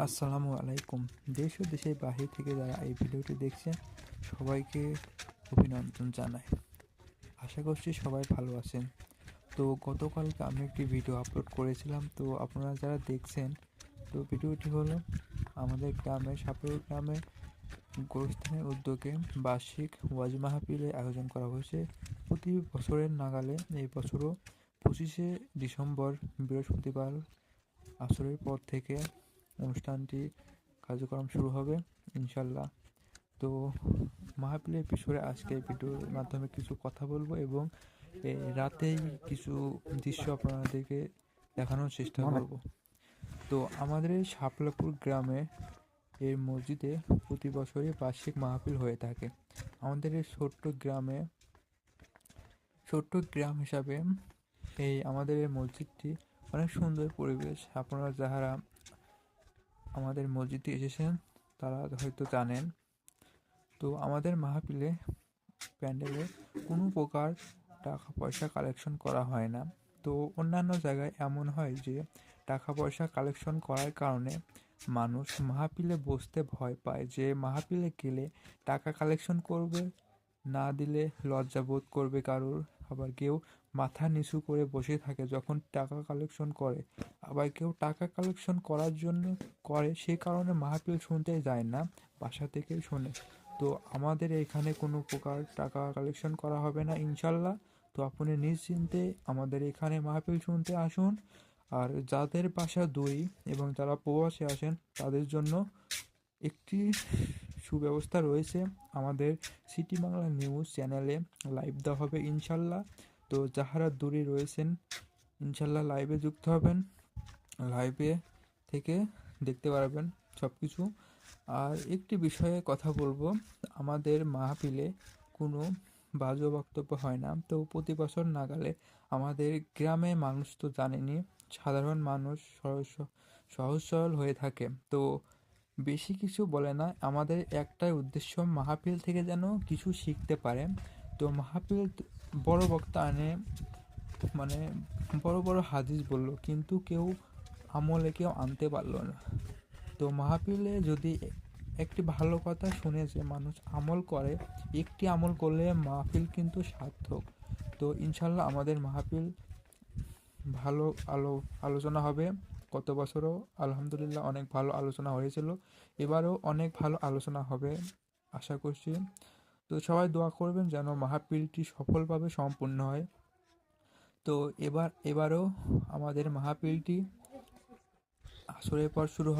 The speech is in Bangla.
আসসালামু আলাইকুম দেশ ও দেশের বাহির থেকে যারা এই ভিডিওটি দেখছেন, সবাইকে অভিনন্দন জানাই। আশা করছি সবাই ভালো আছেন। তো গতকালকে আমি একটি ভিডিও আপলোড করেছিলাম, তো আপনারা যারা দেখছেন, তো ভিডিওটি হলো আমাদের গ্রামে সাপুর গ্রামে গোরস্থানের উদ্যোগে বার্ষিক ওয়াজ মাহফিলের আয়োজন করা হয়েছে। প্রতি বছরের নাগালে এই বছরও পঁচিশে ডিসেম্বর বৃহস্পতিবার আসরের পর থেকে অনুষ্ঠানটি কার্যক্রম শুরু হবে ইনশাল্লাহ তো মাহফিলের বিষয়ে আজকে ভিডিওর মাধ্যমে কিছু কথা বলব এবং এ, রাতেই কিছু দৃশ্য আপনাদেরকে দেখানোর চেষ্টা করব। তো আমাদের এই শাপলাপুর গ্রামে এর মসজিদে প্রতি বছরই বার্ষিক মাহফিল হয়ে থাকে। আমাদের এই ছোট্ট গ্রামে ছোট্ট গ্রাম হিসাবে এই আমাদের এই মসজিদটি অনেক সুন্দর পরিবেশ। আপনারা যারা আমাদের মসজিদে এসেছেন, তারা হয়তো জানেন। তো আমাদের মাহফিলে, প্যান্ডেলে কোনো প্রকার টাকা পয়সা কালেকশন করা হয় না। তো অন্যান্য জায়গায় এমন হয় যে টাকা পয়সা কালেকশন করার কারণে মানুষ মাহফিলে বসতে ভয় পায় যে, মাহফিলে গেলে টাকা কালেকশন করবে, না দিলে লজ্জা বোধ করবে কারোর। আবার কেউ মাথা নিচু করে বসে থাকে যখন টাকা কালেকশন করে। আবার কেউ টাকা কালেকশন করার জন্য করে, সে কারণে মাহফিল শুনতে যায় না, বাসা থেকেই শোনে। তো আমাদের এখানে কোনো প্রকার টাকা কালেকশন করা হবে না, ইনশাল্লাহ। তো আপনি নিশ্চিন্তে আমাদের এখানে মাহফিল শুনতে আসুন। আর যাদের বাসা দূরে এবং যারা প্রবাসে আসেন, তাদের জন্য একটি সুব্যবস্থা রয়েছে আমাদের সিটি বাংলা নিউজ চ্যানেলে লাইভ দেওয়া হবে ইনশাল্লাহ। তো যাহারা দূরে রয়েছেন, ইনশাল্লাহ লাইভে যুক্ত হবেন, লাইভে থেকে দেখতে পারবেন সব কিছু আর একটি বিষয়ে কথা বলব, আমাদের মাহফিলে কোনো বাজে বক্তব্য হয় না। তো প্রতি বছর নাগালে আমাদের গ্রামে মানুষ তো জানেনি সাধারণ মানুষ সহজ সহজ সরল হয়ে থাকে। তো বেশি কিছু বলে না। আমাদের একটাই উদ্দেশ্য মাহফিল থেকে যেন কিছু শিখতে পারে। তো মাহফিল বড় বক্তা আনে মানে বড় বড় হাদিস বলল, কিন্তু কেউ আমলে কেউ আনতে পারল না। তো মাহফিলে যদি একটি ভালো কথা শুনে যে মানুষ আমল করে, একটি আমল করলে মাহফিল কিন্তু সার্থক। তো ইনশাল্লাহ আমাদের মাহফিল ভালো আলো আলোচনা হবে। গত বছরও আলহামদুলিল্লাহ অনেক ভালো আলোচনা হয়েছিল। এবারও অনেক ভালো আলোচনা হবে, আশা করছি। তো সবাই দোয়া করবেন যেন মাহাপিলটি সফলভাবে সম্পূর্ণ হয়। তো এবার, এবারও আমাদের মাহাপিলটি আসরের পর শুরু